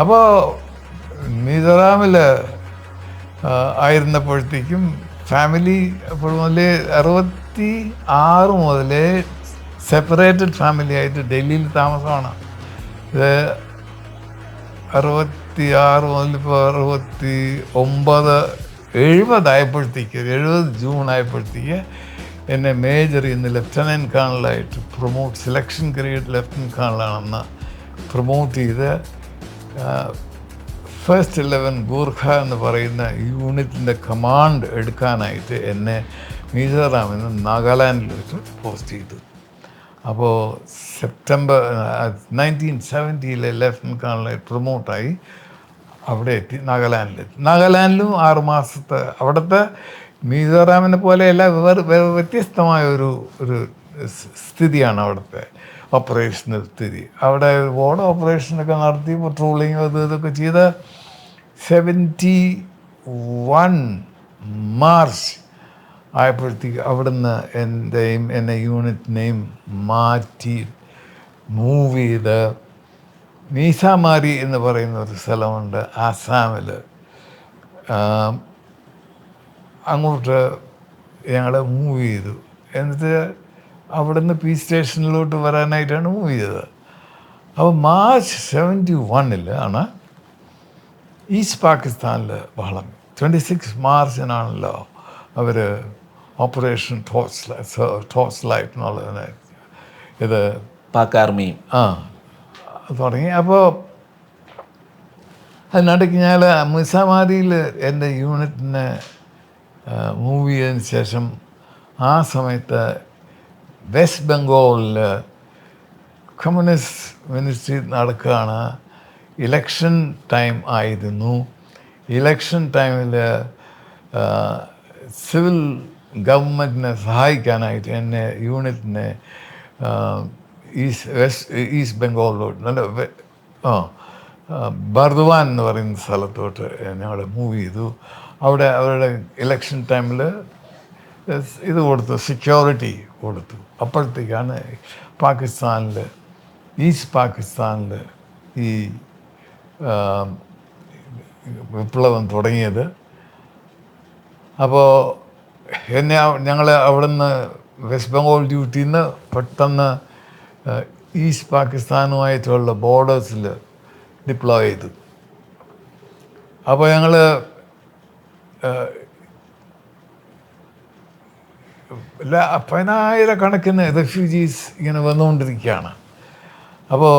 അപ്പോൾ മിസോറാമിൽ ആയിരുന്നപ്പോഴത്തേക്കും ഫാമിലി അപ്പോൾ മുതലേ അറുപത്തി ആറ് മുതലേ സെപ്പറേറ്റഡ് ഫാമിലി ആയിട്ട് ഡൽഹിയിൽ താമസമാണ്. ഇത് അറുപത്തി ആറ് മുതൽ ഇപ്പോൾ അറുപത്തി ഒമ്പത് എഴുപതായപ്പോഴത്തേക്ക് എഴുപത് ജൂൺ ആയപ്പോഴത്തേക്ക് എന്നെ മേജർ ഇന്ന് ലെഫ്റ്റനന്റ് കേണലായിട്ട് പ്രൊമോട്ട് സെലക്ഷൻ ഗ്രേഡ് ലെഫ്റ്റനന്റ് കേണലാണെന്ന് പ്രൊമോട്ട് ചെയ്ത് ഫസ്റ്റ് ഇലവൻ ഗൂർഖ എന്ന് പറയുന്ന യൂണിറ്റിന്റെ കമാൻഡ് എടുക്കാനായിട്ട് എന്നെ മിസോറാമിൽ നാഗാലാൻഡിൽ വെച്ച് പോസ്റ്റ് ചെയ്തു. അപ്പോൾ സെപ്റ്റംബർ നയന്റീൻ സെവന്റിയിലെ ലെഫ്റ്റനന്റ് കേണലായിട്ട് പ്രൊമോട്ടായി അവിടെ എത്തി നാഗാലാൻഡിലെത്തി. നാഗാലാൻഡിലും ആറ് മാസത്തെ അവിടുത്തെ മിസോറാമിനെ പോലെയല്ല വേറെ വ്യത്യസ്തമായ ഒരു ഒരു സ്ഥിതിയാണ് അവിടുത്തെ. ഓപ്പറേഷണൽ തിരി അവിടെ ഒരുപാട് ഓപ്പറേഷനൊക്കെ നടത്തി പട്രോളിങ് അത് ഇതൊക്കെ ചെയ്ത് സെവന്റി വൺ മാർച്ച് ആയപ്പോഴത്തേക്ക് അവിടുന്ന് എന്റെയും എന്റെ യൂണിറ്റിനെയും മാറ്റി മൂവ് ചെയ്ത് മീസാമാരി എന്ന് പറയുന്ന ഒരു സ്ഥലമുണ്ട് ആസാമിൽ. അങ്ങോട്ട് ഞങ്ങൾ മൂവ് ചെയ്തു. എന്നിട്ട് അവിടുന്ന് പി സ്റ്റേഷനിലോട്ട് വരാനായിട്ടാണ് മൂവ് ചെയ്തത്. അപ്പോൾ മാർച്ച് സെവന്റി വണ്ണിൽ ആണ് ഈസ്റ്റ് പാകിസ്ഥാനിൽ ബഹളം. ട്വന്റി സിക്സ് മാർച്ചിനാണല്ലോ അവർ ഓപ്പറേഷൻ ടോർച്ച് ടോസ് ലൈറ്റ് എന്നുള്ളതിനെ ഇത് പാക് ആർമിയും ആ തുടങ്ങി. അപ്പോൾ അതിനിടയ്ക്ക് ഞാൻ മിസാമാരിയിൽ എന്റെ യൂണിറ്റിനെ മൂവ് ചെയ്തതിന് ശേഷം ആ സമയത്ത് വെസ്റ്റ് ബംഗാളിൽ കമ്മ്യൂണിസ്റ്റ് മിനിസ്ട്രി നടക്കുകയാണ് ഇലക്ഷൻ ടൈം ആയിരുന്നു. ഇലക്ഷൻ ടൈമിൽ സിവിൽ ഗവൺമെന്റിനെ സഹായിക്കാനായിട്ട് എന്നെ യൂണിറ്റിനെ ഈസ്റ്റ് വെസ്റ്റ് ഈസ്റ്റ് ബംഗാളിലോട്ട് നല്ല ബർദ്വാൻ എന്ന് പറയുന്ന സ്ഥലത്തോട്ട് ഞങ്ങൾ മൂവ് ചെയ്തു. അവിടെ അവരുടെ ഇലക്ഷൻ ടൈമിൽ ഇത് കൊടുത്തു സെക്യൂരിറ്റി കൊടുത്തു. അപ്പോഴത്തേക്കാണ് പാകിസ്ഥാനിൽ ഈസ്റ്റ് പാകിസ്ഥാനിൽ ഈ വിപ്ലവം തുടങ്ങിയത്. അപ്പോൾ എന്നെ ഞങ്ങൾ അവിടുന്ന് വെസ്റ്റ് ബംഗാൾ ഡ്യൂട്ടിയിൽ നിന്ന് പെട്ടെന്ന് ഈസ്റ്റ് പാകിസ്ഥാനുമായിട്ടുള്ള ബോർഡേഴ്സിൽ ഡിപ്ലോയ് ചെയ്തു. അപ്പോൾ ഞങ്ങൾ പതിനായിരക്കണക്കിന് റെഫ്യൂജീസ് ഇങ്ങനെ വന്നുകൊണ്ടിരിക്കുകയാണ്. അപ്പോൾ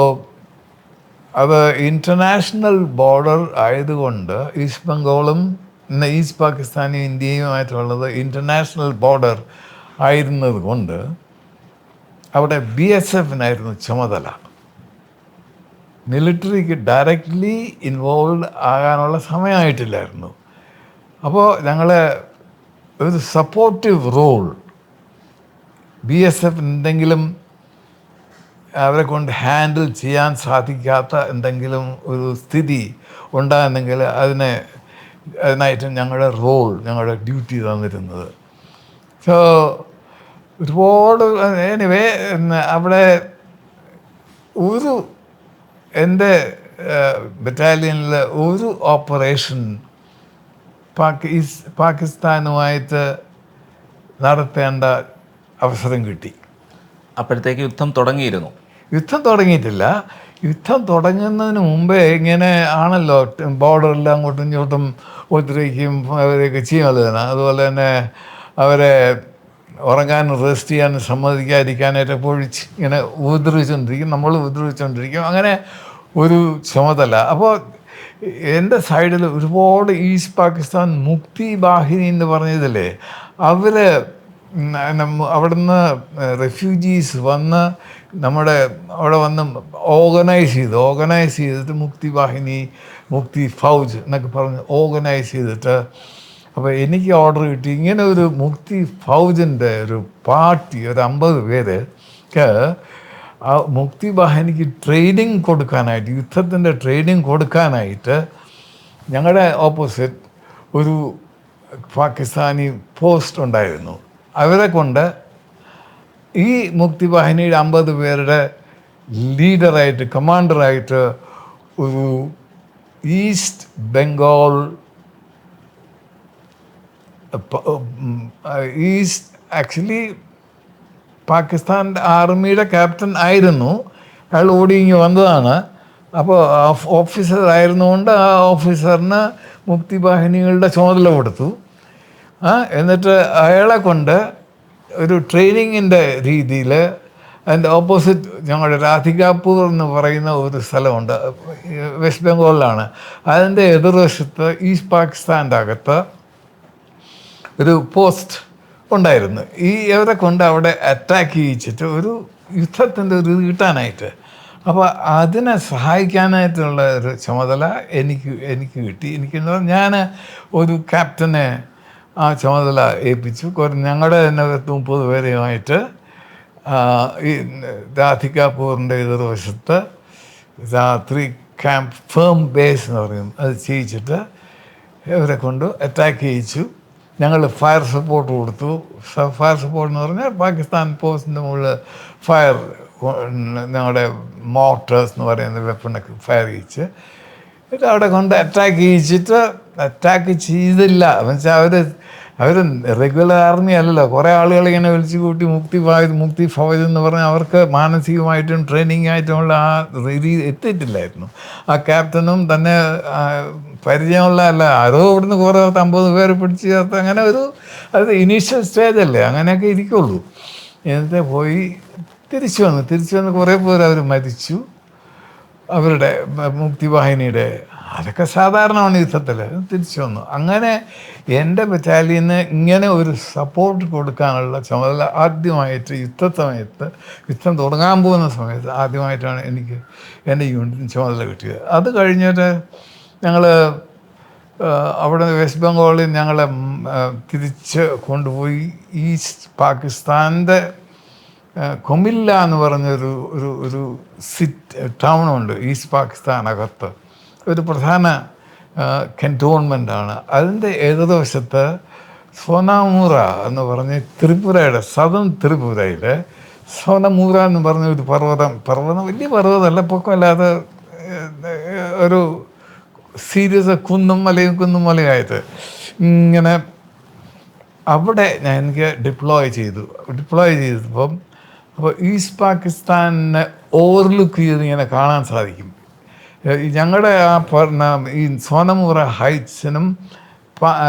അത് ഇന്റർനാഷണൽ ബോർഡർ ആയതുകൊണ്ട് ഈസ്റ്റ് ബംഗാളും ഈസ്റ്റ് പാകിസ്ഥാനും ഇന്ത്യയുമായിട്ടുള്ളത് ഇന്റർനാഷണൽ ബോർഡർ ആയിരുന്നത് കൊണ്ട് അവിടെ ബി എസ് എഫിനായിരുന്നു ചുമതല. മിലിറ്ററിക്ക് ഡയറക്റ്റ്ലി ഇൻവോൾവ് ആകാനുള്ള സമയമായിട്ടില്ലായിരുന്നു. അപ്പോൾ ഞങ്ങൾ ഒരു supportive role B S F എന്തെങ്കിലും അവരെ കൊണ്ട് ഹാൻഡിൽ ചെയ്യാൻ സാധിക്കാത്ത എന്തെങ്കിലും ഒരു സ്ഥിതി ഉണ്ടായിരുന്നെങ്കിൽ അതിനെ അതിനായിട്ട് ഞങ്ങളുടെ റോൾ ഞങ്ങളുടെ ഡ്യൂട്ടി തന്നിരുന്നത്. സോ ഒരുപാട് എനിവേ അവിടെ ഒരു എന്റെ ബറ്റാലിയനിൽ ഒരു ഓപ്പറേഷൻ പാകിസ് പാകിസ്ഥാനുമായിട്ട് നടത്തേണ്ട അവസരം കിട്ടി. അപ്പോഴത്തേക്ക് യുദ്ധം തുടങ്ങിയിരുന്നു. യുദ്ധം തുടങ്ങിയിട്ടില്ല. യുദ്ധം തുടങ്ങുന്നതിന് മുമ്പേ ഇങ്ങനെ ആണല്ലോ ബോർഡറിൽ അങ്ങോട്ടും ഇങ്ങോട്ടും ഉപദ്രവിക്കും അവരെയൊക്കെ ചെയ്യുമല്ലോ തന്നെ. അതുപോലെ തന്നെ അവരെ ഉറങ്ങാനും റെസ്റ്റ് ചെയ്യാനും സമ്മതിക്കാതിരിക്കാനായിട്ട് എപ്പോഴും ചി- ഇങ്ങനെ ഉപദ്രവിച്ചുകൊണ്ടിരിക്കും. നമ്മൾ ഉപദ്രവിച്ചുകൊണ്ടിരിക്കും. അങ്ങനെ ഒരു ചുമതല. അപ്പോൾ എന്റെ സൈഡിൽ ഒരുപാട് ഈസ്റ്റ് പാകിസ്ഥാൻ മുക്തി ബാഹിനി എന്ന് പറഞ്ഞതില്ലേ? അവർ അവിടുന്ന് റെഫ്യൂജീസ് വന്ന് നമ്മുടെ അവിടെ വന്ന് ഓർഗനൈസ് ചെയ്ത്. ഓർഗനൈസ് ചെയ്തിട്ട് മുക്തി വാഹിനി മുക്തി ഫൗജ് എന്നൊക്കെ പറഞ്ഞ് ഓർഗനൈസ് ചെയ്തിട്ട് അപ്പോൾ എനിക്ക് ഓർഡർ കിട്ടി. ഇങ്ങനെ ഒരു മുക്തി ഫൗജിന്റെ ഒരു പാർട്ടി ഒരു അമ്പത് പേര് ആ മുക്തി വാഹിനിക്ക് ട്രെയിനിങ് കൊടുക്കാനായിട്ട് യുദ്ധത്തിന്റെ ട്രെയിനിങ് കൊടുക്കാനായിട്ട് ഞങ്ങളുടെ ഓപ്പോസിറ്റ് ഒരു പാകിസ്ഥാനി പോസ്റ്റ് ഉണ്ടായിരുന്നു. അവരെ കൊണ്ട് ഈ മുക്തി വാഹിനിയുടെ അമ്പത് പേരുടെ ലീഡറായിട്ട് കമാൻഡറായിട്ട് ഒരു east Bengal east actually Pakistan ആർമിയുടെ ക്യാപ്റ്റൻ ആയിരുന്നു. അയാൾ ഓടി ഇങ്ങ് വന്നതാണ്. അപ്പോൾ ഓഫീസർ ആയിരുന്നുകൊണ്ട് ആ ഓഫീസറിന് മുക്തി വാഹിനികളുടെ ചുമതല കൊടുത്തു എന്നിട്ട് അയാളെ കൊണ്ട് ഒരു ട്രെയിനിങ്ങിന്റെ രീതിയിൽ അതിന്റെ ഓപ്പോസിറ്റ് ഞങ്ങളുടെ രാധികാപൂർ എന്ന് പറയുന്ന ഒരു സ്ഥലമുണ്ട്. വെസ്റ്റ് ബംഗാളിലാണ്. അതിന്റെ എതിർവശത്ത് ഈസ്റ്റ് പാകിസ്ഥാന്റെ അകത്ത് ഒരു പോസ്റ്റ് ഉണ്ടായിരുന്നു ഈ ഇവരെ കൊണ്ട് അവിടെ അറ്റാക്ക് ചെയ്യിച്ചിട്ട് ഒരു യുദ്ധത്തിന്റെ ഒരു കിട്ടാനായിട്ട്. അപ്പോൾ അതിനെ സഹായിക്കാനായിട്ടുള്ള ഒരു ചുമതല എനിക്ക് എനിക്ക് കിട്ടി. എനിക്ക് ഞാൻ ഒരു ക്യാപ്റ്റനെ ആ ചുമതല ഏൽപ്പിച്ചു. ഞങ്ങളുടെ തന്നെ പത്ത് മുപ്പത് പേരെയുമായിട്ട് ഈ രാധികാപൂറിന്റെ എതിർവശത്ത് രാത്രി ക്യാമ്പ് ഫേം ബേസ് എന്ന് പറയും. അത് ചെയ്യിച്ചിട്ട് ഇവരെ കൊണ്ട് അറ്റാക്ക് ചെയ്യിച്ചു. ഞങ്ങൾ ഫയർ സപ്പോർട്ട് കൊടുത്തു. ഫയർ സപ്പോർട്ട് എന്ന് പറഞ്ഞാൽ പാകിസ്ഥാൻ പോസ്റ്റിന്റെ മുകളിൽ ഫയർ ഞങ്ങളുടെ മോട്ടേഴ്സ് എന്ന് പറയുന്ന വെപ്പണൊക്കെ ഫയർ ചെയ്യിച്ച്. എന്നിട്ട് അവിടെ കൊണ്ട് അറ്റാക്ക് ചെയ്യിച്ചിട്ട് അറ്റാക്ക് ചെയ്തില്ല. എന്നുവെച്ചാൽ അവർ അവർ റെഗുലർ ആർമി അല്ലല്ലോ. കുറേ ആളുകൾ ഇങ്ങനെ വിളിച്ചു കൂട്ടി മുക്തി ഫായത് മുക്തി ഫൗജ് എന്ന് പറഞ്ഞാൽ അവർക്ക് മാനസികമായിട്ടും ട്രെയിനിങ് ആയിട്ടുമുള്ള ആ രീതി എത്തിയിട്ടില്ലായിരുന്നു. ആ ക്യാപ്റ്റനും തന്നെ പരിചയമുള്ള അല്ല ആരോ ഇവിടുന്ന് കുറേ അമ്പത് പേര് പിടിച്ച് ചേർത്ത് അങ്ങനെ ഒരു അത് ഇനീഷ്യൽ സ്റ്റേജ് അല്ലേ അങ്ങനെയൊക്കെ ഇരിക്കുള്ളൂ. എന്നിട്ട് പോയി തിരിച്ചു വന്നു. തിരിച്ചു വന്ന് കുറേ പേര് അവർ മരിച്ചു. അവരുടെ മുക്തിവാഹിനിയുടെ അതൊക്കെ സാധാരണമാണ് യുദ്ധത്തിൽ തിരിച്ചു വന്നു. അങ്ങനെ എന്റെ ബറ്റാലിയന് ഇങ്ങനെ ഒരു സപ്പോർട്ട് കൊടുക്കാനുള്ള ചുമതല ആദ്യമായിട്ട് യുദ്ധ സമയത്ത് യുദ്ധം തുടങ്ങാൻ പോകുന്ന സമയത്ത് ആദ്യമായിട്ടാണ് എനിക്ക് എന്റെ യൂണിറ്റിന് ചുമതല കിട്ടിയത്. അത് കഴിഞ്ഞിട്ട് ഞങ്ങൾ അവിടെ വെസ്റ്റ് ബംഗാളിൽ ഞങ്ങളെ തിരിച്ച് കൊണ്ടുപോയി. ഈസ്റ്റ് പാകിസ്ഥാന്റെ കൊമില്ല എന്ന് പറഞ്ഞൊരു ഒരു ഒരു സിറ്റ് ടൗണുണ്ട് ഈസ്റ്റ് പാകിസ്ഥാനകത്ത്. ഒരു പ്രധാന കെന്റോൺമെന്റാണ് അതിന്റെ എതിർവശത്ത് സോനാമൂറ എന്ന് പറഞ്ഞ് ത്രിപുരയുടെ സദൺ ത്രിപുരയിലെ സോനമൂറ എന്ന് പറഞ്ഞ ഒരു പർവതം. പർവതം വലിയ പർവതമല്ല പൊക്കമല്ലാതെ ഒരു സീരിയസ് കുന്നും മലയും കുന്നും മലയായിട്ട് ഇങ്ങനെ അവിടെ ഞാൻ എനിക്ക് ഡിപ്ലോയ് ചെയ്തു. ഡിപ്ലോയ് ചെയ്തപ്പം അപ്പോൾ ഈസ്റ്റ് പാകിസ്ഥാനെ ഓവർലുക്ക് ചെയ്ത് ഇങ്ങനെ കാണാൻ സാധിക്കും. ഞങ്ങളുടെ ആ ഈ സോനമുറ ഹൈറ്റ്സിനും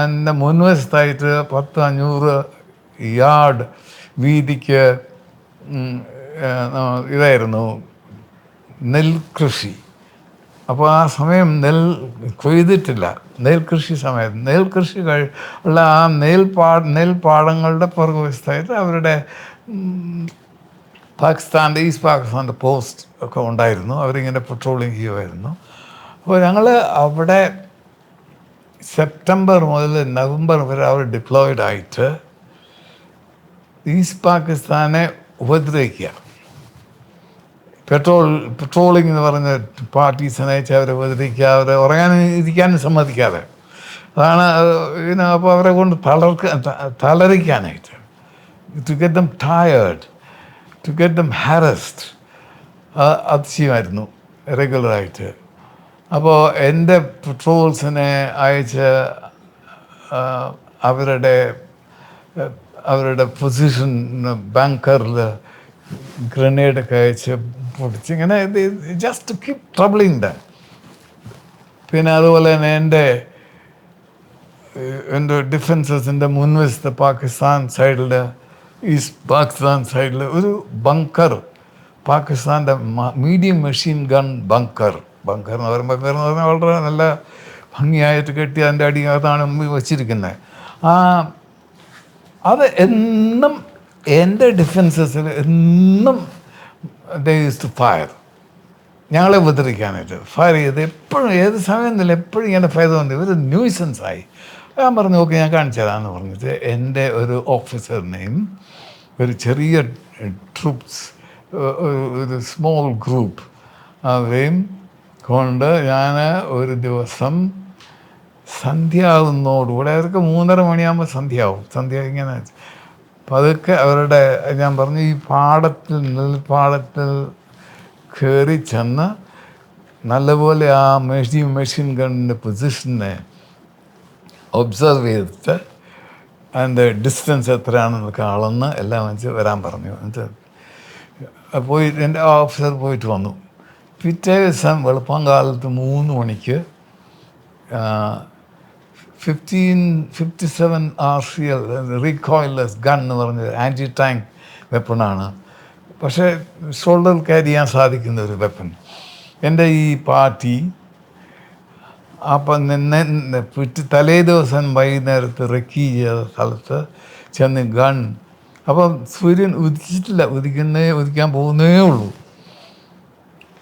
എന്റെ മുൻവശത്തായിട്ട് പത്ത് അഞ്ഞൂറ് യാർഡ് വീതിക്ക് ഇതായിരുന്നു നെൽകൃഷി. അപ്പോൾ ആ സമയം നെൽ കൊയ്തിട്ടില്ല. നെൽകൃഷി സമയത്ത്. നെൽകൃഷി കഴി ഉള്ള ആ നെൽപാ നെൽപ്പാടങ്ങളുടെ പുറകുവശത്തായിട്ട് അവരുടെ പാകിസ്ഥാന്റെ ഈസ്റ്റ് പാകിസ്ഥാന്റെ പോസ്റ്റ് ഒക്കെ ഉണ്ടായിരുന്നു. അവരിങ്ങനെ പെട്രോളിങ് ചെയ്യുമായിരുന്നു അപ്പോൾ ഞങ്ങൾ അവിടെ സെപ്റ്റംബർ മുതൽ നവംബർ വരെ അവർ ഡിപ്ലോയിഡ് ആയിട്ട് ഈസ്റ്റ് പാകിസ്ഥാനെ ഉപദ്രവിക്കുക. പെട്രോൾ പെട്രോളിംഗ് എന്ന് പറഞ്ഞ പാർട്ടീസിനെ അയച്ച് അവരെ ഉപദ്രവിക്കുക അവരെ ഉറങ്ങാനും ഇരിക്കാനും സമ്മതിക്കാതെ. അതാണ് പിന്നെ അപ്പോൾ അവരെ കൊണ്ട് തളർക്ക തളരിക്കാനായിട്ട്. To get them tired to get them harassed അത് ചെയ്യുമായിരുന്നു റെഗുലറായിട്ട് അപ്പോൾ എന്റെ പെട്രോൾസിനെ അയച്ച് അവരുടെ അവരുടെ പൊസിഷൻ ബാങ്കറിൽ ഗ്രനേഡൊക്കെ അയച്ച് പൊടിച്ച് ഇങ്ങനെ ജസ്റ്റ് കീപ് ട്രബിളിങ് ദ പിന്നെ അതുപോലെ തന്നെ എന്റെ എന്റെ ഡിഫൻസസിന്റെ മുൻവശത്തെ പാകിസ്ഥാൻ സൈഡിൽ ഈസ്റ്റ് പാകിസ്ഥാൻ സൈഡിൽ ഒരു ബങ്കർ. പാകിസ്ഥാന്റെ medium machine gun bunker. Bunker എന്ന് പറയുമ്പോൾ ബങ്കർ എന്ന് പറഞ്ഞാൽ വളരെ നല്ല ഭംഗിയായിട്ട് കെട്ടി അതിന്റെ അടിയകത്താണ് വെച്ചിരിക്കുന്നത് ആ അത് എന്നും എന്റെ ഡിഫൻസസിൽ എന്നും ടു ഫയർ ഞങ്ങളെ ഉപദ്രവിക്കാനായിട്ട് ഫയർ ചെയ്ത് എപ്പോഴും ഏത് സമയം എപ്പോഴും ഇങ്ങനെ ഫയർ തോന്നി ഒരു ന്യൂസൻസ് ആയി. ഞാൻ പറഞ്ഞു ഓക്കെ ഞാൻ കാണിച്ചു തരാമെന്ന് പറഞ്ഞിട്ട് എന്റെ ഒരു ഓഫീസറിനെയും ഒരു ചെറിയ ട്രൂപ്സ് ഒരു സ്മോൾ ഗ്രൂപ്പ് അവരെയും കൊണ്ട് ഞാൻ ഒരു ദിവസം സന്ധ്യയാവുന്നതോടുകൂടെ അവർക്ക് മൂന്നര മണിയാകുമ്പോൾ സന്ധ്യയാവും സന്ധ്യ ഇങ്ങനെ പതുക്കെ അവരുടെ ഞാൻ പറഞ്ഞു ഈ പാടത്തിൽ നെൽപ്പാടത്തിൽ കയറി ചെന്ന് നല്ലപോലെ ആ മെഷീൻ മെഷീൻ ഗണ്ണിന്റെ പൊസിഷനെ ഒബ്സർവ് ചെയ്തിട്ട് അതിന്റെ ഡിസ്റ്റൻസ് എത്രയാണെന്നൊക്കെ അളന്ന് എല്ലാം വെച്ച് വരാൻ പറഞ്ഞു. എന്നിട്ട് പോയി എന്റെ ഓഫീസർ പോയിട്ട് വന്നു. പിറ്റേ ദിവസം വെളുപ്പം കാലത്ത് മൂന്ന് മണിക്ക് fifteen fifty seven R C L recoilless gun എന്ന് പറഞ്ഞ ആന്റി ടാങ്ക് വെപ്പണാണ് പക്ഷേ ഷോൾഡർ ക്യാരി ചെയ്യാൻ സാധിക്കുന്ന ഒരു വെപ്പൺ എന്റെ ഈ പാർട്ടി അപ്പം നിന്നെ പിറ്റ് തലേ ദിവസം വൈകുന്നേരത്ത് റെക്കി ചെയ്ത സ്ഥലത്ത് ചെന്ന് ഗൺ. അപ്പം സൂര്യൻ ഉദിച്ചിട്ടില്ല. ഉദിക്കുന്നേ ഉദിക്കാൻ പോകുന്നേ ഉള്ളൂ.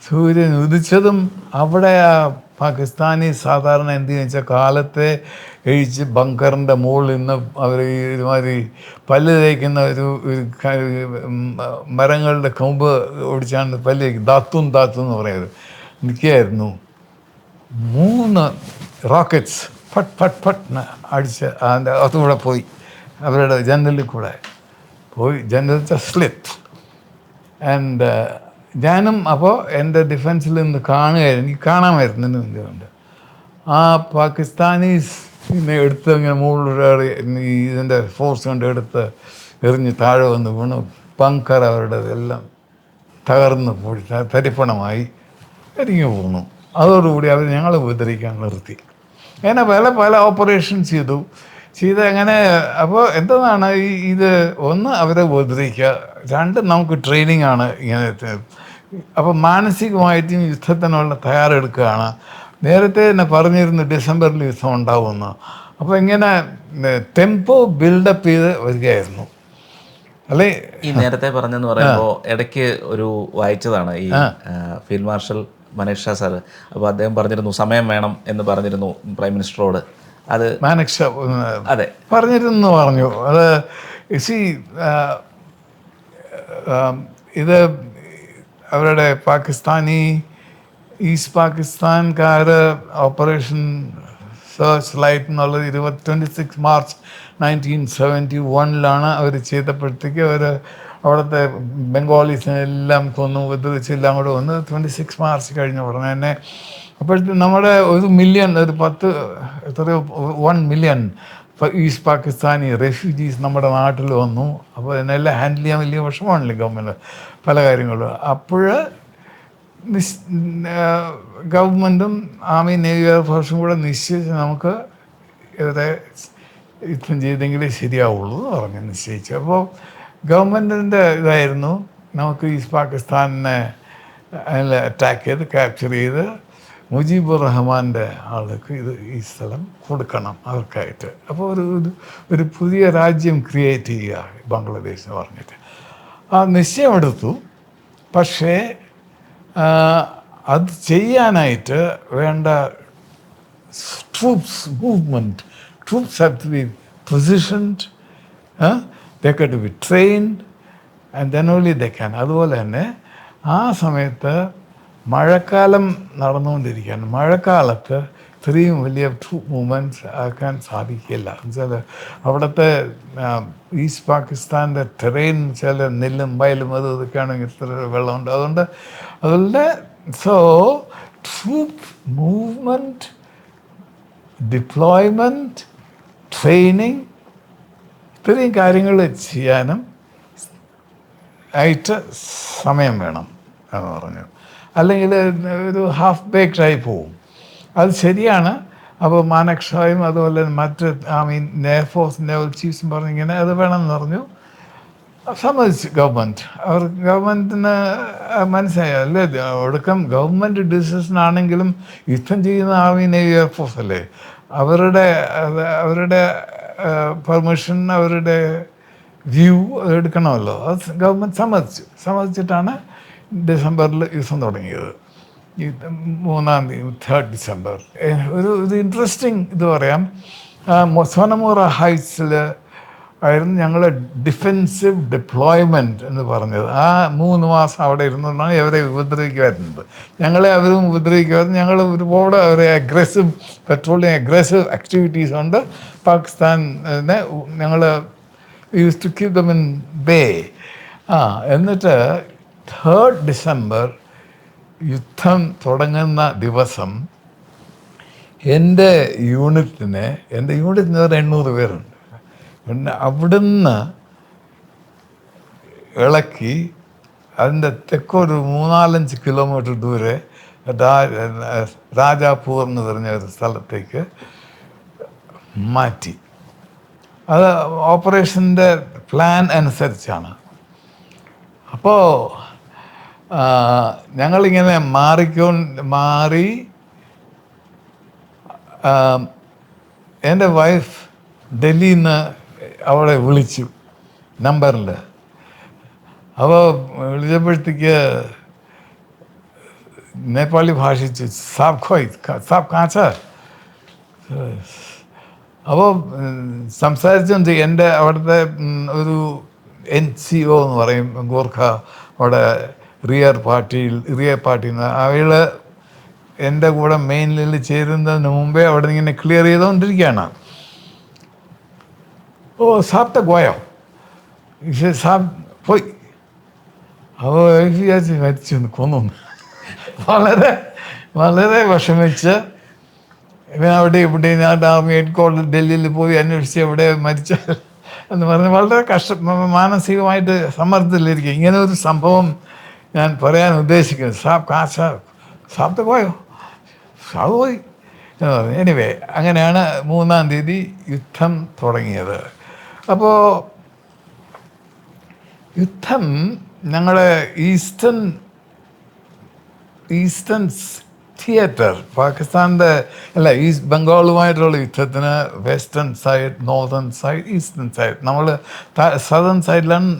സൂര്യൻ ഉദിച്ചതും അവിടെ ആ പാകിസ്ഥാനി സാധാരണ എന്ത് വെച്ചാൽ കാലത്തെ എഴിച്ച് ബങ്കറിന്റെ മുകളിൽ നിന്ന് അവർ ഒരുമാതിരി പല്ല് തേക്കുന്ന ഒരു ഒരു മരങ്ങളുടെ കൊമ്പ് ഓടിച്ചാണ് പല്ല് തേക്കും. ദാത്തും ദാത്തും എന്ന് പറയുന്നത് നിൽക്കുകയായിരുന്നു. മൂന്ന് റോക്കറ്റ്സ് ഫട്ട് ഫട്ട് ഫട്ട് അടിച്ച് അതുകൂടെ പോയി. അവരുടെ ജനലിൽ കൂടെ പോയി. ജനൽ സ്ലിറ്റ്. ആൻഡ് ഞാനും അപ്പോൾ എന്റെ ഡിഫൻസിൽ നിന്ന് കാണുകയായിരുന്നു. എനിക്ക് കാണാമായിരുന്നു എന്തുകൊണ്ട് ആ പാകിസ്ഥാനീസ് പിന്നെ എടുത്ത് ഇങ്ങനെ മുകളിലൂടെ ഈ ഇതിന്റെ ഫോഴ്സ് കൊണ്ട് എടുത്ത് എറിഞ്ഞ് താഴെ വന്ന് വീണു. പങ്കർ അവരുടെ എല്ലാം തകർന്ന് പോയി. തരിപ്പണമായി. എരിഞ്ഞു പോന്നു. അതോടുകൂടി അവർ ഞങ്ങളെ ഉപദ്രവിക്കാൻ നിർത്തി. അങ്ങനെ പല പല ഓപ്പറേഷൻ ചെയ്തു. ചെയ്ത് അങ്ങനെ അപ്പോൾ എന്താണ് ഈ ഇത് ഒന്ന് അവരെ ഉപദ്രവിക്കുക രണ്ട് നമുക്ക് ട്രെയിനിങ് ആണ് ഇങ്ങനെ അപ്പോൾ മാനസികമായിട്ടും യുദ്ധത്തിനുള്ള തയ്യാറെടുക്കുകയാണ്. നേരത്തെ തന്നെ പറഞ്ഞിരുന്നു ഡിസംബറിൽ യുദ്ധം ഉണ്ടാവുമെന്ന്. അപ്പോൾ ഇങ്ങനെ ടെമ്പോ ബിൽഡപ്പ് ചെയ്ത് വരികയായിരുന്നു. അല്ലേ? ഈ നേരത്തെ പറഞ്ഞെന്ന് പറയുമ്പോൾ ഇടയ്ക്ക് ഒരു വായിച്ചതാണ് ഈ field marshal Manekshaw sir. അപ്പോൾ അദ്ദേഹം പറഞ്ഞിരുന്നു സമയം വേണം എന്ന് പറഞ്ഞിരുന്നു പ്രൈം മിനിസ്റ്ററോട് അത് മാനക്ഷ അതെ. പറഞ്ഞിരുന്നു പറഞ്ഞു. അത് സി ഇത് അവരുടെ പാകിസ്ഥാനി ഈസ്റ്റ് പാകിസ്ഥാൻകാർ ഓപ്പറേഷൻ സെർച്ച് ലൈറ്റ് എന്നുള്ളത് ഇരുപത്തി twenty six March nineteen seventy വണ്ണിലാണ് അവർ ചെയ്തപ്പോഴത്തേക്ക് അവർ അവിടുത്തെ ബംഗാളീസിനെ എല്ലാം കൊന്നു ഉപദ്രവിച്ച് എല്ലാം കൂടെ വന്ന് ട്വന്റി സിക്സ് മാർച്ച് കഴിഞ്ഞ ഉടനെ തന്നെ അപ്പോഴത്തെ നമ്മുടെ ഒരു മില്യൺ ഒരു പത്ത് എത്രയോ one million east Pakistani refugees നമ്മുടെ നാട്ടിൽ വന്നു. അപ്പോൾ അതിനെല്ലാം ഹാൻഡിൽ ചെയ്യാൻ വലിയ വിഷമമാണല്ലോ ഗവൺമെന്റ് പല കാര്യങ്ങളും. അപ്പോൾ നിശ് ഗവൺമെന്റും ആർമി നേവി എയർഫോഴ്സും കൂടെ നിശ്ചയിച്ച് നമുക്ക് ഇവരെ യുദ്ധം ചെയ്തെങ്കിലേ ശരിയാവുള്ളൂ എന്ന് പറഞ്ഞ് നിശ്ചയിച്ചു. അപ്പോൾ ഗവൺമെന്റിന്റെ ഇതായിരുന്നു. നമുക്ക് ഈസ്റ്റ് പാകിസ്ഥാനെ അറ്റാക്ക് ചെയ്ത് ക്യാപ്ചർ ചെയ്ത് മുജീബുർ റഹ്മാന്റെ ആൾക്ക് ഇത് ഈ സ്ഥലം കൊടുക്കണം അവർക്കായിട്ട്. അപ്പോൾ ഒരു ഒരു- പുതിയ രാജ്യം ക്രിയേറ്റ് ചെയ്യുക ബംഗ്ലാദേശ് എന്ന് പറഞ്ഞിട്ട്. ആ നിശ്ചയമെടുത്തു. പക്ഷേ അത് ചെയ്യാനായിട്ട് വേണ്ട troops movement troops have to be positioned, huh? they have to be trained, and then only they can. അതുപോലെ തന്നെ ആ സമയത്ത് മഴക്കാലം നടന്നുകൊണ്ടിരിക്കുകയാണ് മഴക്കാലത്ത് ഇത്രയും വലിയ ട്രൂപ്പ് മൂവ്മെൻറ്റ്സ് ആക്കാൻ സാധിക്കില്ല എന്നുവെച്ചാൽ അവിടുത്തെ ആ, ഈസ്റ്റ് പാകിസ്ഥാൻ്റെ ടെറൈൻ ചില നെല്ലും വയലും അതും ഇതൊക്കെയാണെങ്കിൽ ഇത്ര വെള്ളമുണ്ട് അതുകൊണ്ട് അതുകൊണ്ട് so troop movement deployment training ഇത്രയും കാര്യങ്ങൾ ചെയ്യാനും ആയിട്ട് സമയം വേണം എന്ന് പറഞ്ഞു. അല്ലെങ്കിൽ ഒരു ഹാഫ് ബേക്ക്ഡായി പോവും. അത് ശരിയാണ്. അപ്പോൾ മാനക്ഷായും അതുപോലെ മറ്റ് ഐ മീൻ നേഫോസ് നേവൽ ചീഫ്സും പറഞ്ഞിങ്ങനെ അത് വേണമെന്ന് പറഞ്ഞു. സമ്മതിച്ചു ഗവൺമെന്റ് അവർ ഗവൺമെന്റിന് മനസ്സിലായി? അല്ലേ? ഒടുക്കം ഗവൺമെന്റ് ഡിസിഷനാണെങ്കിലും യുദ്ധം ചെയ്യുന്ന ആർമി നേവി എയർഫോഴ്സ് അല്ലേ? അവരുടെ അവരുടെ പെർമിഷൻ അവരുടെ വ്യൂ എടുക്കണമല്ലോ. അത് ഗവൺമെന്റ് സമ്മതിച്ചു. സമ്മതിച്ചിട്ടാണ് ഡിസംബറിൽ യുദ്ധം തുടങ്ങിയത്. ഈ മൂന്നാം തീയതി തേർഡ് ഡിസംബർ ഒരു ഒരു ഇൻട്രസ്റ്റിംഗ് ഇത് പറയാം. സോനമൂറ ഹൈറ്റ്സിൽ ആയിരുന്നു ഞങ്ങൾ ഡിഫെൻസീവ് ഡിപ്ലോയ്മെന്റ് എന്ന് പറഞ്ഞത്. ആ മൂന്ന് മാസം അവിടെ ഇരുന്നുകൊണ്ടാണ് അവരെ ഉപദ്രവിക്കുമായിരുന്നത് ഞങ്ങളെ അവരും ഉപദ്രവിക്കുമായിരുന്നു ഞങ്ങൾ ഒരുപാട് അവരെ അഗ്രസീവ് പെട്രോളിയം അഗ്രസീവ് ആക്ടിവിറ്റീസ് കൊണ്ട് പാകിസ്ഥാനെ ഞങ്ങൾ use to keep them in bay ആ എന്നിട്ട് തേർഡ് ഡിസംബർ യുദ്ധം തുടങ്ങുന്ന ദിവസം എന്റെ യൂണിറ്റിനെ എന്റെ യൂണിറ്റിന് ഒരു എണ്ണൂറ് പേരുണ്ട്. പിന്നെ അവിടുന്ന് ഇളക്കി അതിന്റെ തെക്കൊരു മൂന്നാലഞ്ച് കിലോമീറ്റർ ദൂരെ രാജാപൂർ എന്ന് പറഞ്ഞ ഒരു സ്ഥലത്തേക്ക് മാറ്റി. അത് ഓപ്പറേഷന്റെ പ്ലാൻ അനുസരിച്ചാണ്. അപ്പോൾ ഞങ്ങളിങ്ങനെ മാറിക്കോ മാറി എന്റെ വൈഫ് ഡൽഹിയിൽ നിന്ന് അവളെ വിളിച്ചു നമ്പറിൽ. അവ വിളിച്ചപ്പോഴത്തേക്ക് നേപ്പാളി ഭാഷിച്ച് സാബ് ഖോയ് സാബ് കാച്ച അപ്പോൾ സംസാരിച്ചുകൊണ്ട് എന്റെ അവിടുത്തെ ഒരു എൻ സി ഒ എന്ന് പറയും ഗോർഖ അവിടെ റിയർ പാർട്ടിയിൽ റിയർ പാർട്ടിയിൽ നിന്ന് അവൾ എന്റെ കൂടെ മെയിനിൽ ചേരുന്നതിന് മുമ്പേ അവിടെ ഇങ്ങനെ ക്ലിയർ ചെയ്തുകൊണ്ടിരിക്കുകയാണ്. ഓ സാപ്ത പോയോ സാബ് പോയി അപ്പോൾ വിചാരിച്ച് മരിച്ചു കൊന്നു വളരെ വളരെ വിഷമിച്ച് ഇവൻ അവിടെ ഇവിടെ ഞാൻ ആർമി ഡൽഹിയിൽ പോയി അന്വേഷിച്ച് എവിടെ മരിച്ച എന്ന് പറഞ്ഞ് വളരെ കഷ്ട മാനസികമായിട്ട് സമ്മർദ്ദത്തിലിരിക്കും ഇങ്ങനെ ഒരു സംഭവം ഞാൻ പറയാൻ ഉദ്ദേശിക്കുന്നത്. സാബ് കാ സാബ് സാബ് പോയോ? സാബ് പോയി. എനിവേ അങ്ങനെയാണ് മൂന്നാം തീയതി യുദ്ധം തുടങ്ങിയത്. അപ്പോൾ യുദ്ധം ഞങ്ങൾ ഈസ്റ്റേൺ ഈസ്റ്റേൺ തിയേറ്റർ പാകിസ്ഥാന്റെ അല്ല ഈസ്റ്റ് ബംഗാളുമായിട്ടുള്ള യുദ്ധത്തിന് western side northern side eastern side. നമ്മൾ സദേൺ സൈഡിലാണ്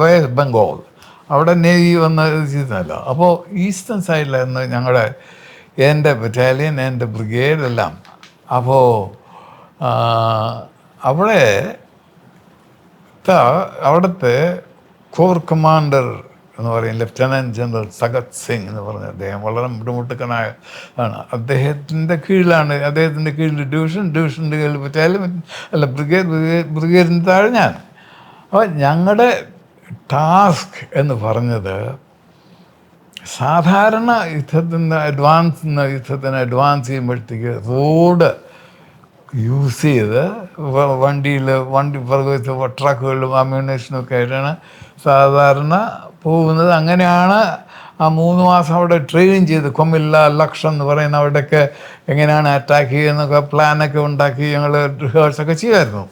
വെസ്റ്റ് ബംഗാൾ. അവിടെ നേവി വന്ന ചെയ്തല്ല അപ്പോൾ ഈസ്റ്റേൺ സൈഡിലായിരുന്നു ഞങ്ങളുടെ എന്റെ ബറ്റാലിയൻ എന്റെ ബ്രിഗേഡ് എല്ലാം. അപ്പോൾ അവിടെ അവിടുത്തെ കോർ കമാൻഡർ എന്ന് പറയും ലെഫ്റ്റനന്റ് ജനറൽ സഗത് സിംഗ് എന്ന് പറഞ്ഞ അദ്ദേഹം വളരെ മുട്ടുമുട്ടുക്കനായ ആണ്. അദ്ദേഹത്തിന്റെ കീഴിലാണ് അദ്ദേഹത്തിന്റെ കീഴിൽ ഡിവിഷൻ ഡിവിഷന്റെ കീഴിൽ ബറ്റാലിയൻ അല്ല ബ്രിഗേഡ് ബ്രിഗേഡ് ബ്രിഗേഡിന് താഴെ ഞാൻ. അപ്പോൾ ഞങ്ങളുടെ ടാസ്ക് എന്ന് പറഞ്ഞത് സാധാരണ യുദ്ധത്തിന് അഡ്വാൻസ് യുദ്ധത്തിന് അഡ്വാൻസ് ചെയ്യുമ്പോഴത്തേക്ക് റോഡ് യൂസ് ചെയ്ത് വണ്ടിയിൽ വണ്ടി പുറകുവച്ച് ട്രക്കുകളിലും അമ്യൂണേഷനും ഒക്കെ ആയിട്ടാണ് സാധാരണ പോകുന്നത്. അങ്ങനെയാണ് ആ മൂന്ന് മാസം അവിടെ ട്രെയിൻ ചെയ്ത് കൊമ്മില്ല ലക്ഷം എന്ന് പറയുന്ന അവിടെയൊക്കെ എങ്ങനെയാണ് അറ്റാക്ക് ചെയ്യുന്നൊക്കെ പ്ലാനൊക്കെ ഉണ്ടാക്കി ഞങ്ങൾ റിഹേഴ്സൊക്കെ ചെയ്യുമായിരുന്നു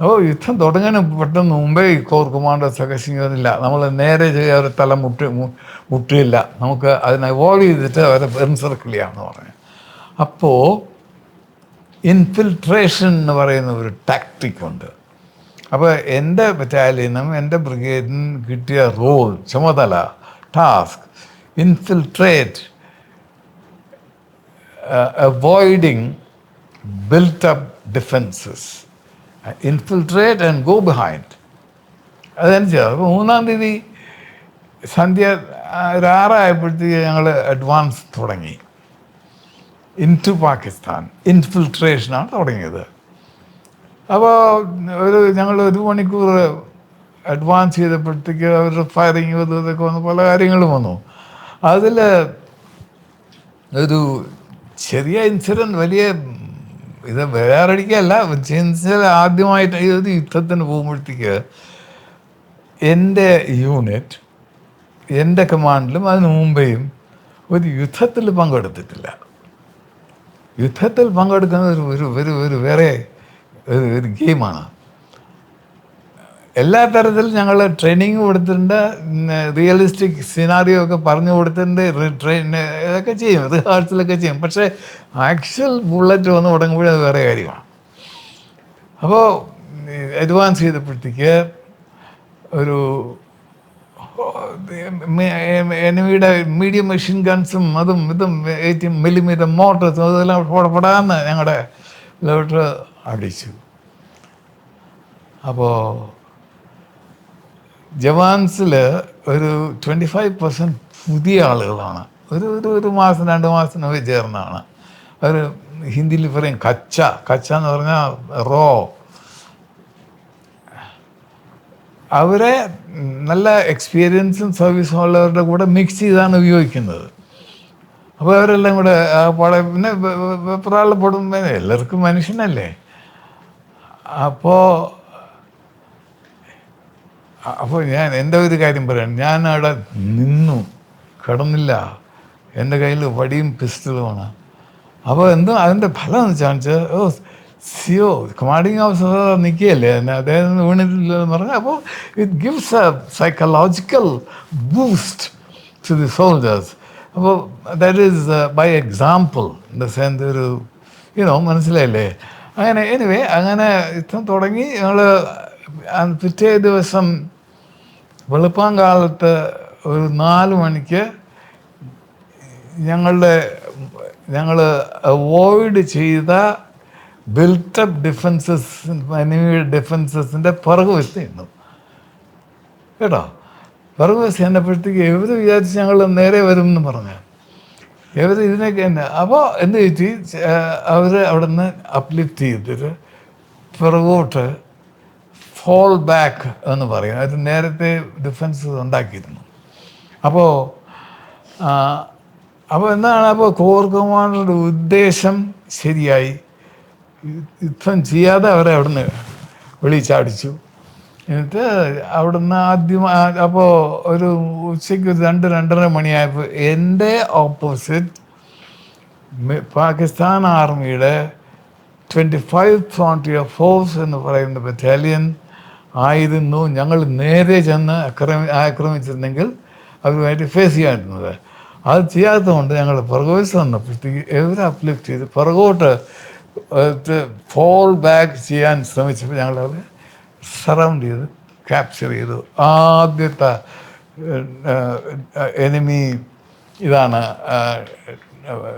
അപ്പോൾ യുദ്ധം തുടങ്ങാനും പെട്ടെന്ന് മുമ്പേ ഈ കോർ കമാൻഡേഴ്സ് ഒക്കെ ചെയ്യുന്നില്ല നമ്മൾ നേരെ ചെയ്യുക അവരെ തല മുട്ടി മുട്ടിയില്ല നമുക്ക് അതിനെ അവോയ്ഡ് ചെയ്തിട്ട് അവരെ എൻസർക്കിൾ ചെയ്യാമെന്ന് പറഞ്ഞു. അപ്പോൾ ഇൻഫിൽട്രേഷൻ എന്ന് പറയുന്ന ഒരു ടാക്ടിക് ഉണ്ട്. അപ്പോൾ എന്റെ ബറ്റാലിയനും എന്റെ ബ്രിഗേഡിനും കിട്ടിയ റോൾ ചുമതല task infiltrate avoiding built defences infiltrate and go behind അതനുസരിച്ച്. അപ്പോൾ മൂന്നാം തീയതി സന്ധ്യ ഒരു ആറായപ്പോഴത്തേക്ക് ഞങ്ങൾ അഡ്വാൻസ് തുടങ്ങി. ഇൻ ടു പാകിസ്ഥാൻ ഇൻഫിൽട്രേഷനാണ് തുടങ്ങിയത്. അപ്പോൾ ഒരു ഞങ്ങൾ ഒരു മണിക്കൂർ അഡ്വാൻസ് ചെയ്തപ്പോഴത്തേക്ക് അവരുടെ ഫയറിങ് ഇതൊക്കെ വന്നു പല കാര്യങ്ങളും വന്നു. അതിൽ ഒരു ചെറിയ ഇൻസിഡന്റ് വലിയ ഇത് വേറടിക്കല്ല ഇൻസിഡന്റ് ആദ്യമായിട്ട് ഈ ഒരു യുദ്ധത്തിന് പോകുമ്പോഴത്തേക്ക് എന്റെ യൂണിറ്റ് എന്റെ കമാൻഡിലും അതിന് മുമ്പേയും ഒരു യുദ്ധത്തിൽ പങ്കെടുത്തിട്ടില്ല. യുദ്ധത്തിൽ പങ്കെടുക്കുന്നത് ഒരു ഒരു ഒരു വേറെ ഒരു ഒരു ഗെയിമാണ്. എല്ലാ തരത്തിലും ഞങ്ങൾ ട്രെയിനിങ് കൊടുത്തിട്ടുണ്ട്. റിയലിസ്റ്റിക് സിനാറിയോ ഒക്കെ പറഞ്ഞു കൊടുത്തിട്ടുണ്ട്. ട്രെയിൻ ഇതൊക്കെ ചെയ്യും. റിഹേഴ്സലൊക്കെ ചെയ്യും. പക്ഷേ ആക്ച്വൽ ബുള്ളറ്റ് വന്ന് തുടങ്ങുമ്പോഴേ അത് വേറെ കാര്യമാണ്. അപ്പോൾ അഡ്വാൻസ് ചെയ്തപ്പോഴത്തേക്ക് ഒരു എനിമിയുടെ മീഡിയം മെഷീൻ ഗൺസും അതും ഇതും ഏറ്റവും മില്ലിമീറ്റർ മോട്ടേഴ്സും അതെല്ലാം പൊടപെടാന്ന് ഞങ്ങളുടെ ലോട്ട് അടിച്ചു അപ്പോൾ ജവാൻസിൽ ഒരു ട്വന്റി ഫൈവ് പെർസെന്റ് പുതിയ ആളുകളാണ്. ഒരു ഒരു ഒരു മാസം രണ്ട് മാസം ചേർന്നതാണ് അവർ ഹിന്ദിയിൽ പറയും കച്ച കച്ച എന്ന് പറഞ്ഞാൽ റോ അവരെ നല്ല എക്സ്പീരിയൻസും സർവീസും ഉള്ളവരുടെ കൂടെ മിക്സ് ചെയ്താണ് ഉപയോഗിക്കുന്നത്. അപ്പോൾ അവരെല്ലാം കൂടെ പഴയ പിന്നെ വെപ്രാളപ്പെടുമ്പോൾ എല്ലാവർക്കും മനുഷ്യനല്ലേ? അപ്പോൾ അപ്പോൾ ഞാൻ എന്റെ ഒരു കാര്യം പറയാം. ഞാൻ അവിടെ നിന്നു. കിടന്നില്ല. എന്റെ കയ്യിൽ വടിയും പിസ്റ്റളുമാണ് അപ്പോൾ എന്തോ അതിന്റെ ഫലം എന്ന് വെച്ചാൽ ഓ സിയോ കമാൻഡിങ് ഓഫീസർ നിൽക്കുകയല്ലേ അദ്ദേഹം വീണിട്ടില്ലെന്ന് പറഞ്ഞാൽ അപ്പോൾ it gives a psychological boost to the soldiers അപ്പോൾ that is by example in the sense ഒരു യുനോ മനസ്സിലായില്ലേ? അങ്ങനെ എനിവേ അങ്ങനെ യുദ്ധം തുടങ്ങി. ഞങ്ങൾ പിറ്റേ ദിവസം വെളുപ്പാങ്കാലത്ത് ഒരു നാല് മണിക്ക് ഞങ്ങളുടെ ഞങ്ങൾ അവോയ്ഡ് ചെയ്ത ബിൽട്ടപ്പ് ഡിഫൻസസ് എനിമിയുടെ ഡിഫൻസസിന്റെ പുറകു നിന്നു കേട്ടോ? പുറകുവശത്ത് എന്നപ്പോഴത്തേക്ക് എവര് വിചാരിച്ച് ഞങ്ങൾ നേരെ വരും എന്ന് പറഞ്ഞു ഇവർ ഇതിനൊക്കെ തന്നെ അപ്പോൾ എന്ത് ചോദിച്ചു അവർ അവിടെ നിന്ന് അപ്ലിഫ്റ്റ് ചെയ്തിട്ട് പുറകോട്ട് ഫോൾ ബാക്ക് എന്ന് പറയും. അത് നേരത്തെ ഡിഫൻസ് ഉണ്ടാക്കിയിരുന്നു. അപ്പോൾ അപ്പോൾ എന്താണ്? അപ്പോൾ കോർ കമാൻഡറുടെ ഉദ്ദേശം ശരിയായി. യുദ്ധം ചെയ്യാതെ അവരെ അവിടുന്ന് വിളിച്ചടിച്ചു. എന്നിട്ട് അവിടുന്ന് ആദ്യം അപ്പോൾ ഒരു ഉച്ചയ്ക്ക് ഒരു രണ്ട് രണ്ടര മണിയായപ്പോൾ എന്റെ ഓപ്പോസിറ്റ് പാകിസ്ഥാൻ ആർമിയുടെ ട്വന്റി ഫൈവ് ഫ്രോണ്ടിയർ ഫോഴ്സ് എന്ന് പറയുന്ന ബറ്റാലിയൻ ആയിരുന്നു. ഞങ്ങൾ നേരെ ചെന്ന് ആക്രമി ആക്രമിച്ചിരുന്നെങ്കിൽ അവരുമായിട്ട് ഫേസ് ചെയ്യാമായിരുന്നത് അത് ചെയ്യാത്തതുകൊണ്ട് ഞങ്ങൾ പുറകോട്ട് വന്നപ്പോഴത്തേക്ക് എവരെ അപ്ലിഫ്റ്റ് ചെയ്ത് പുറകോട്ട് ഫോൾ ബാക്ക് ചെയ്യാൻ ശ്രമിച്ചപ്പോൾ ഞങ്ങൾ അവരെ സറൗണ്ട് ചെയ്ത് ക്യാപ്ചർ ചെയ്തു. ആദ്യത്തെ എനിമി ഇതാണ്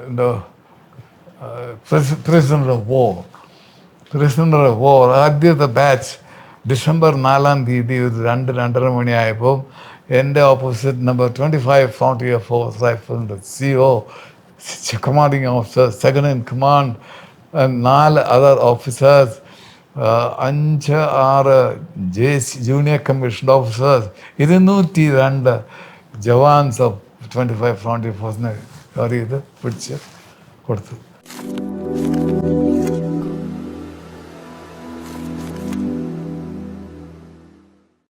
എന്തോ prisoner of war prisoner of war ആദ്യത്തെ ബാച്ച് ഡിസംബർ നാലാം തീയതി ഒരു രണ്ട് രണ്ടര മണിയായപ്പോൾ എന്റെ opposite number twenty five forty four റൈഫിളിന്റെ C O commanding officer second in command നാല് അതർ ഓഫീസേഴ്സ് അഞ്ച് ആറ് J C junior commission officers ഇരുന്നൂറ്റി രണ്ട് jawans of twenty five frontier ഫോഴ്സിനെ കവർ ചെയ്ത് പിടിച്ച് കൊടുത്തു.